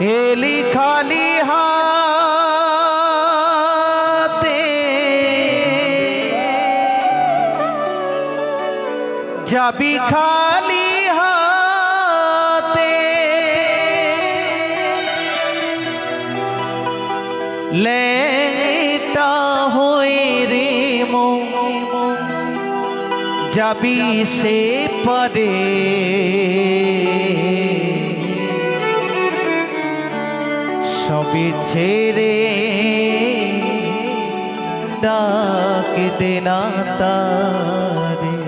এলি খালি হাতে। যাবি খালি হাতে। লেটা হয়ে রে মো যাবি সে পরে। সবই ছেড়ে ডাক দেনা তারে।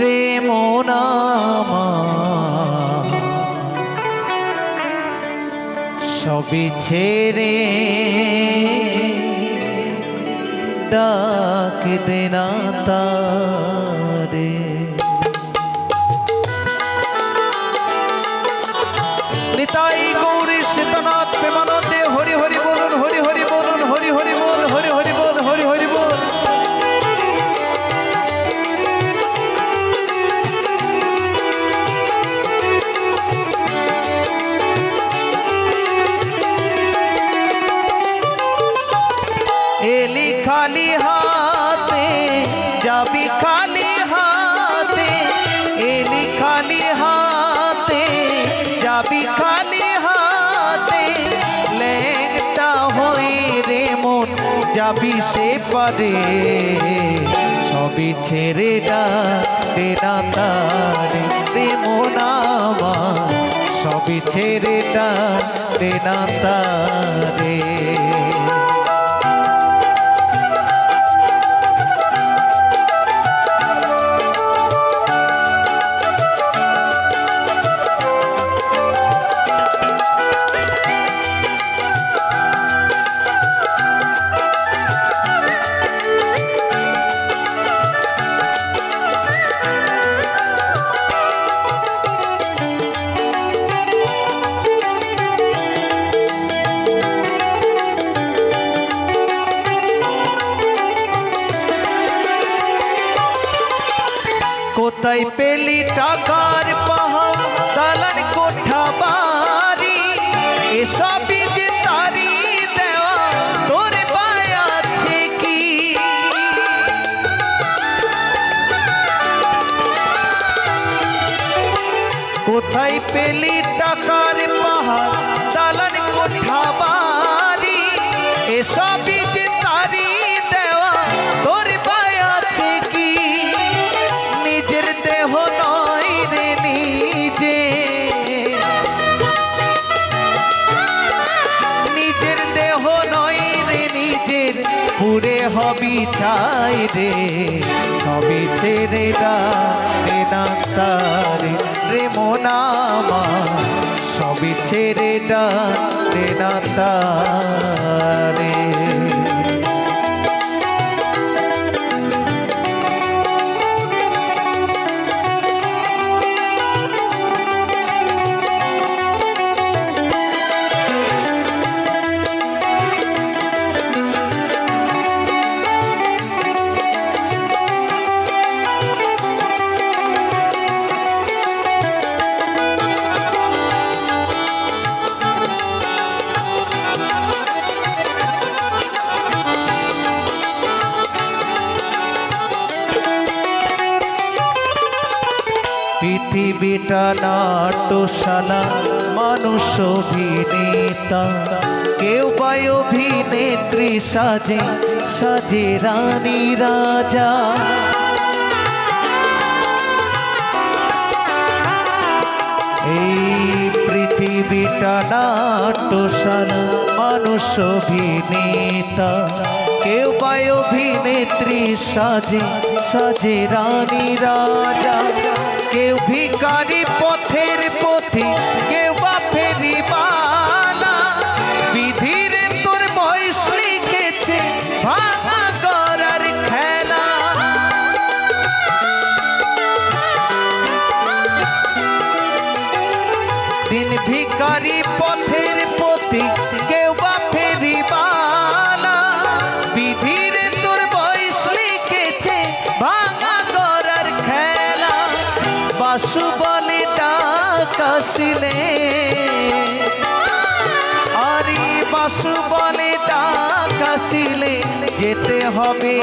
রে মোনামা ছেড়ে ডাক দেনা তারে। যাবি খালি হাতে এলি খালি হাতে যাবি খালি হাতে লেংটা হই রে মন যাবি সে পারে সবই ছেড়ে ডাকে না তারে রে মন আমার সবই ছেড়ে ডাকে না তারে কোথায় পেলি টাকার পাহাড়? কোঠা বাড়ি, এসবই যে তারি দেওয়া, তোর পায়ে আছে কি? কোথায় পেলি টাকার পাহাড়? হবি চাই রে, সবই ছেড়ে ডাকে রে তারে রে মোনামা। সবই ছেড়ে ডাকে না তারে পৃথিবীটা নাট্যশালা মানুষ অভিনেতা। কেউ বা অভিনেত্রী সাজে সাজে রানী রাজা। এই পৃথিবীটা নাট্যশালা মানুষ অভিনেতা। কেউ বা অভিনেত্রী সাজে সাজে রানী রাজা। কেউ ভিকারি পথের পথে, কেউ বা ফেরি বালা বিধির তোর বয়স লিখেছে, ভাঙা করার খেলা। দিন ভিকারি পথের পথে, কেউ বা ফেরি করার বলে ডাকা কাশিলে আরে বাসু বলে ডাকাছিলে যেতে হবে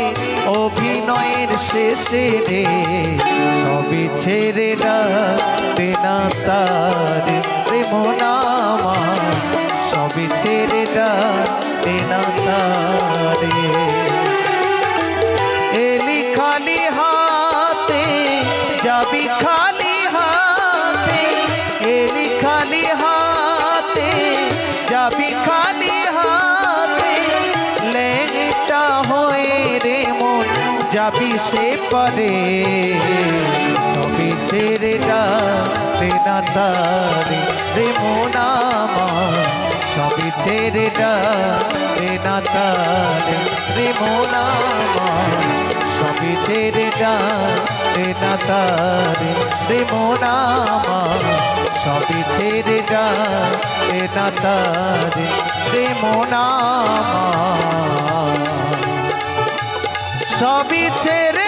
অভিনয়ের শেষে রে। সবই ছেড়ে ডাকতে না তার প্রেমনামা সবই ছেড়ে ডাকতে না তারে। যাবি সে পারে। সবই ছেড়ে ডাকে না তারে, রে মন আমার। সবই ছেড়ে ডাকে না তারে, রে মন আমার। সবই ছেড়ে ডাকে না তারে, রে মন সবই ছেড়ে না তারে, রে মন আমার। সবই ছেড়ে